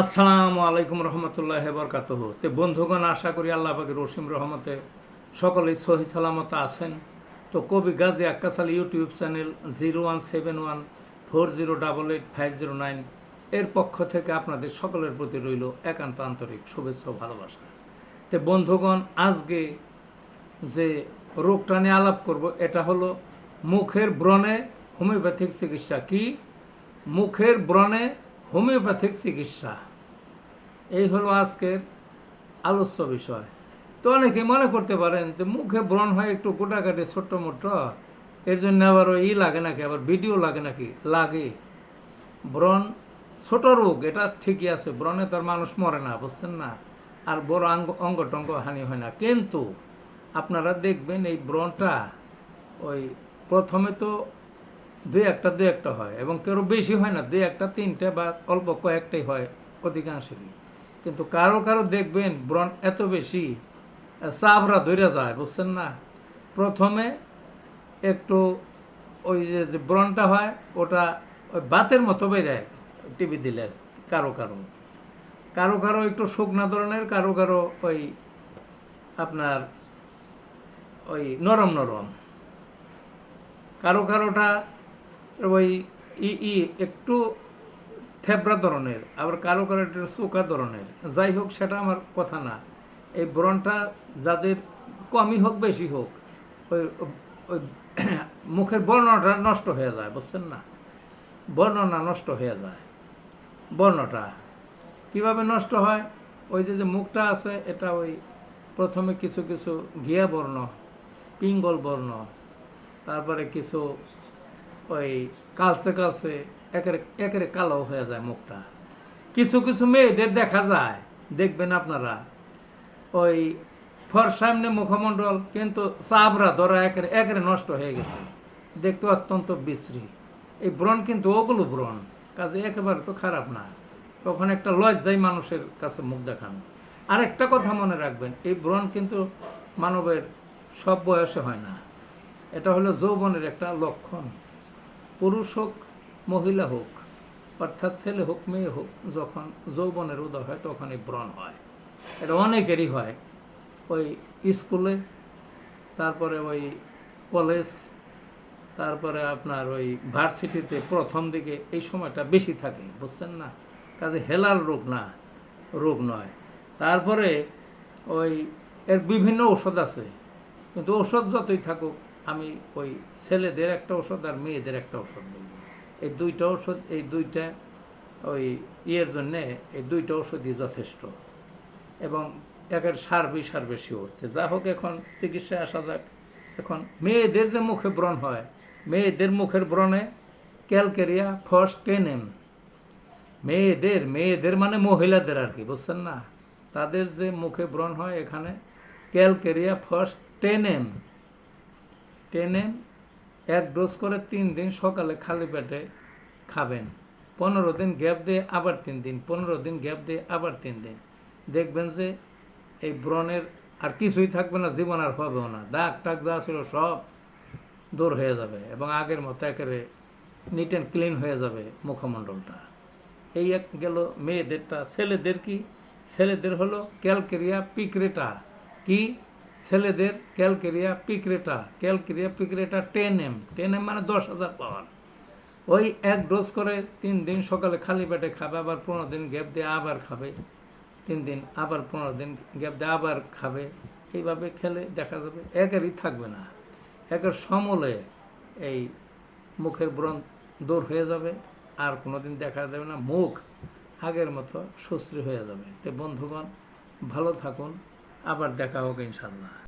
আসসালামু আলাইকুম রহমতুল্লাহ বরকাত তে বন্ধুগণ, আশা করি আল্লাহ পাকের রসিম রহমতে সকলেই সহি সালামত আছেন। তো কবি Gazi Akkasal YouTube channel zero one seven one four zero double eight five zero nine এর পক্ষ থেকে আপনাদের সকলের প্রতি রইল একান্ত আন্তরিক শুভেচ্ছা ভালোবাসা। তে বন্ধুগণ, আজকে যে রোগটা নিয়ে আলাপ করব, এটা হলো মুখের ব্রণে হোমিওপ্যাথিক চিকিৎসা। কি? মুখের ব্রণে হোমিওপ্যাথিক চিকিৎসা। এই হলো আজকের আলোচ্য বিষয়। তো অনেকে মনে করতে পারেন যে মুখে ব্রণ হয় একটু গোটাকাটি ছোট্ট মোটো এর জন্য আবার ওই লাগে নাকি, আবার ভিডিও লাগে নাকি? লাগে। ব্রণ, ছোট রোগ, এটা ঠিকই আছে, ব্রণে তার মানুষ মরে না, বুঝছেন না? আর বড় অঙ্গ অঙ্গ টঙ্গ হানি হয় না। কিন্তু আপনারা দেখবেন এই ব্রণটা ওই প্রথমে তো দুই একটা দুই একটা হয় এবং কেউ বেশি হয় না দুই একটা, তিনটে বা অল্প কয়েকটাই হয় অধিকাংশেরই। কিন্তু কারও কারও দেখবেন ব্রণ এত বেশি চাবরা ধরে যায়, বুঝছেন না? প্রথমে একটু ওই যে ব্রণটা হয়, ওটা ওই বাতের মতো বেড়ে টিভি দিলে কারও কারও। কারও কারও একটু শুকনা ধরনের, কারও কারও ওই আপনার ওই নরম নরম। কারও কারোটা ওই ই ই একটু থেবড়া ধরনের, আবার কারও কারও একটু চোকা ধরনের। যাই হোক, সেটা আমার কথা না। এই ব্রণটা যাদের কমই হোক, বেশি হোক, ওই ওই মুখের বর্ণটা নষ্ট হয়ে যায়, বুঝছেন না? বর্ণনা নষ্ট হয়ে যায়। বর্ণটা কীভাবে নষ্ট হয়? ওই যে যে মুখটা আছে, এটা ওই প্রথমে কিছু কিছু ঘিয়া বর্ণ, পিঙ্গল বর্ণ, তারপরে কিছু ওই কালসে কালসে একের একের কালো হয়ে যায় মুখটা। কিছু কিছু মেয়েদের দেখা যায়, দেখবেন আপনারা, ওই ফর সামনে মুখমণ্ডল, কিন্তু চাবরা ধরা একের একের নষ্ট হয়ে গেছে। দেখতে অত্যন্ত বিশ্রী। এই ব্রণ কিন্তু ওগুলো ব্রণ, কাজে একেবারে তো খারাপ না। তখন একটা লজ্জাই মানুষের কাছে মুখ দেখানো। আর একটা কথা মনে রাখবেন, এই ব্রণ কিন্তু মানবের সব বয়সে হয় না। এটা হলো যৌবনের একটা লক্ষণ। পুরুষ হোক, মহিলা হোক, অর্থাৎ ছেলে হোক, মেয়ে হোক, যখন যৌবনের উদয় হয় তখন এই ব্রণ হয়। এটা অনেকেরই হয়। ওই স্কুলে, তারপরে ওই কলেজ, তারপরে আপনার ওই ভার্সিটিতে প্রথম দিকে এই সময়টা বেশি থাকে, বুঝছেন না? কাজে হেলার রোগ না, রোগ নয়। তারপরে ওই এর বিভিন্ন ওষুধ আছে, কিন্তু ওষুধ যতই থাকুক আমি ওই ছেলেদের একটা ওষুধ আর মেয়েদের একটা ওষুধ বলব এই দুইটা ওষুধ এই দুইটা ওই ইয়ের জন্যে এই দুইটা ওষুধই যথেষ্ট। এবং একের সার্বি সার্বে শিওর যা হোক এখন চিকিৎসায় আসা যাক। এখন মেয়েদের যে মুখে ব্রণ হয়, মেয়েদের মুখের ব্রণে ক্যালকেরিয়া ফার্স্ট টেন এম মেয়েদের মেয়েদের মানে মহিলাদের আর কি, বুঝছেন না? তাদের যে মুখে ব্রণ হয় এখানে calcarea first ten M ten এক ডোজ করে তিন দিন সকালে খালি পেটে খাবেন। পনেরো দিন গ্যাপ দিয়ে আবার তিন দিন, পনেরো দিন গ্যাপ দিয়ে আবার তিন দিন। দেখবেন যে এই ব্রণের আর কিছুই থাকবে না, জীবন আর হবেও না। দাগ টাক যা ছিল সব দূর হয়ে যাবে এবং আগের মতো একেবারে নিট অ্যান্ড ক্লিন হয়ে যাবে মুখমণ্ডলটা। এই এক গেল মেয়েদেরটা। ছেলেদের কি? ছেলেদের হলো ক্যালকেরিয়া পিকরেটা। কি? ছেলেদের calcarea picrata calcarea picrata ten M ten M মানে দশ হাজার পাওয়ার। ওই এক ডোজ করে তিন দিন সকালে খালি পেটে খাবে, আবার পনেরো দিন গ্যাপ দিয়ে আবার খাবে। তিন দিন আবার পনেরো দিন গ্যাপ দিয়ে আবার খাবে। এইভাবে খেলে দেখা যাবে একেরই থাকবে না। একের সমলে এই মুখের ব্রণ দূর হয়ে যাবে, আর কোনো দিন দেখা যাবে না মুখ আগের মতো সুশ্রী হয়ে যাবে। তো বন্ধুগণ, ভালো থাকুন। আবার দেখা হোক ইনশাল্লাহ